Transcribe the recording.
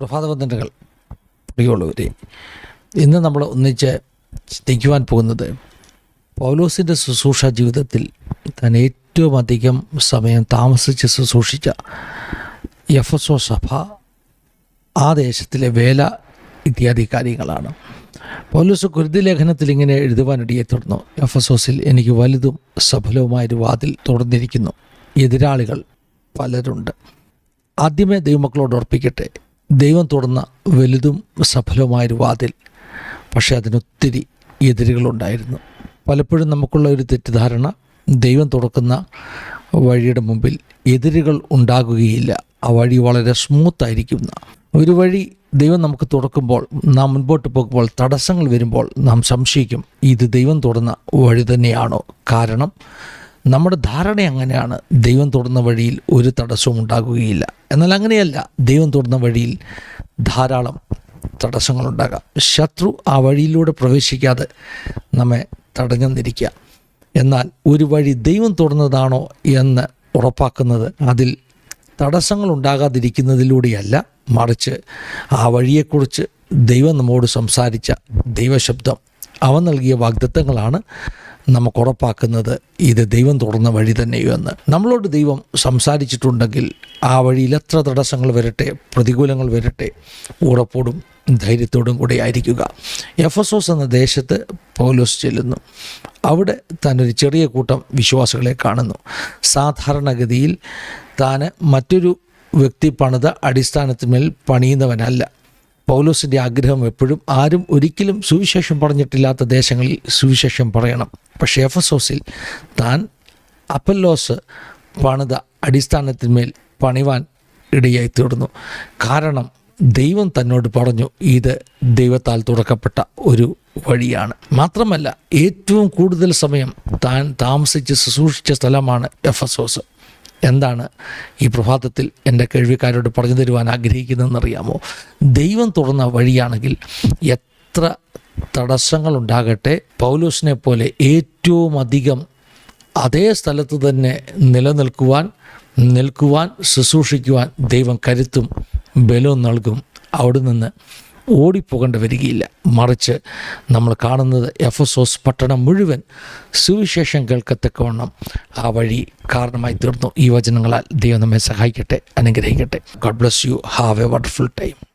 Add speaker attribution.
Speaker 1: പ്രഭാതവന്ദനകൾ പ്രിയമുള്ളവരെ ഇന്ന് നമ്മൾ ഒന്നിച്ച് ചിന്തിക്കുവാൻ പോകുന്നത് പൗലോസിന്റെ ശുശ്രൂഷ ജീവിതത്തിൽ താൻ ഏറ്റവും അധികം സമയം താമസിച്ച് ശുശ്രൂഷിച്ച എഫ് എസ് ഒ സഭ ആ ദേശത്തിലെ വേല ഇത്യാദി കാര്യങ്ങളാണ്. പൗലോസ് കുരുതി ലേഖനത്തിൽ ഇങ്ങനെ എഴുതുവാനിടയെ തുടർന്നു എഫ് എസ് ഒസിൽ എനിക്ക് വലുതും സഫലവുമായൊരു വാതിൽ തുറന്നിരിക്കുന്നു. എതിരാളികൾ പലരുണ്ട്. ആദ്യമേ ദൈവമക്കളോട് ഉറപ്പിക്കട്ടെ ദൈവം തുറന്ന വലുതും സഫലവുമായൊരു വാതിൽ. പക്ഷേ അതിനൊത്തിരി എതിരുകളുണ്ടായിരുന്നു. പലപ്പോഴും നമുക്കുള്ള ഒരു തെറ്റിദ്ധാരണ ദൈവം തുറക്കുന്ന വഴിയുടെ മുമ്പിൽ എതിരുകൾ ഉണ്ടാകുകയില്ല. ആ വഴി വളരെ സ്മൂത്തായിരിക്കുന്ന ഒരു വഴി ദൈവം നമുക്ക് തുറക്കുമ്പോൾ നാം മുൻപോട്ട് പോകുമ്പോൾ തടസ്സങ്ങൾ വരുമ്പോൾ നാം സംശയിക്കും ഇത് ദൈവം തുറന്ന വഴി തന്നെയാണോ? കാരണം നമ്മുടെ ധാരണ അങ്ങനെയാണ്. ദൈവം തുറന്ന വഴിയിൽ ഒരു തടസ്സവും ഉണ്ടാകുകയില്ല. എന്നാൽ അങ്ങനെയല്ല. ദൈവം തുറന്ന വഴിയിൽ ധാരാളം തടസ്സങ്ങളുണ്ടാകാം ശത്രു ആ വഴിയിലൂടെ പ്രവേശിക്കാതെ നമ്മെ തടഞ്ഞെന്നിരിക്കുക എന്നാൽ ഒരു വഴി ദൈവം തുറന്നതാണോ എന്ന് ഉറപ്പാക്കുന്നത് അതിൽ തടസ്സങ്ങൾ ഉണ്ടാകാതിരിക്കുന്നതിലൂടെയല്ല. മറിച്ച് ആ വഴിയെക്കുറിച്ച് ദൈവം നമ്മോട് സംസാരിച്ച ദൈവശബ്ദം അവൻ നൽകിയ വാഗ്ദത്തങ്ങളാണ്. നമുക്ക് ഉറപ്പാക്കുന്നത് ഇത് ദൈവം തുറന്ന വഴി തന്നെയോ എന്ന് നമ്മളോട് ദൈവം സംസാരിച്ചിട്ടുണ്ടെങ്കിൽ ആ വഴിയിൽ എത്ര തടസ്സങ്ങൾ വരട്ടെ പ്രതികൂലങ്ങൾ വരട്ടെ ഉറപ്പോടും ധൈര്യത്തോടും കൂടെ ആയിരിക്കുക. എഫസോസ് എന്ന ദേശത്ത് പൗലോസ് ചെല്ലുന്നു. അവിടെ താനൊരു ചെറിയ കൂട്ടം വിശ്വാസികളെ കാണുന്നു. സാധാരണഗതിയിൽ താൻ മറ്റൊരു വ്യക്തി പണിത അടിസ്ഥാനത്തിന്മേൽ പണിയുന്നവനല്ല. പൗലോസിന്റെ ആഗ്രഹം എപ്പോഴും ആരും ഒരിക്കലും സുവിശേഷം പറഞ്ഞിട്ടില്ലാത്ത ദേശങ്ങളിൽ സുവിശേഷം പറയണം. പക്ഷേ എഫസോസിൽ താൻ അപ്പല്ലോസ് പണിത അടിസ്ഥാനത്തിന്മേൽ പണിവാൻ ഇടയായി തീർന്നു. കാരണം ദൈവം തന്നോട് പറഞ്ഞു ഇത് ദൈവത്താൽ തുറക്കപ്പെട്ട ഒരു വഴിയാണ്. മാത്രമല്ല ഏറ്റവും കൂടുതൽ സമയം താൻ താമസിച്ച് ശുശ്രൂഷിച്ച സ്ഥലമാണ് എഫസോസ്. എന്താണ് ഈ പ്രഭാതത്തിൽ എന്റെ കേൾവിക്കാരോട് പറഞ്ഞു തരുവാൻ ആഗ്രഹിക്കുന്നതെന്നറിയാമോ? ദൈവം തുറന്ന വഴിയാണെങ്കിൽ എത്ര തടസ്സങ്ങളുണ്ടാകട്ടെ പൗലോസിനെ പോലെ ഏറ്റവും അധികം അതേ സ്ഥലത്ത് തന്നെ നിലനിൽക്കുവാൻ നിൽക്കുവാൻ ശുശ്രൂഷിക്കുവാൻ ദൈവം കരുത്തും ബലവും നൽകും അവിടെ നിന്ന് ഓടിപ്പോകേണ്ടി വരികയില്ല. മറിച്ച് നമ്മൾ കാണുന്നത് എഫസോസ് പട്ടണം മുഴുവൻ സുവിശേഷം കേൾക്കത്തക്കവണ്ണം ആ വഴി കാരണമായി തീർന്നു. ഈ വചനങ്ങളാൽ ദൈവം നമ്മെ സഹായിക്കട്ടെ അനുഗ്രഹിക്കട്ടെ. God bless you have a wonderful time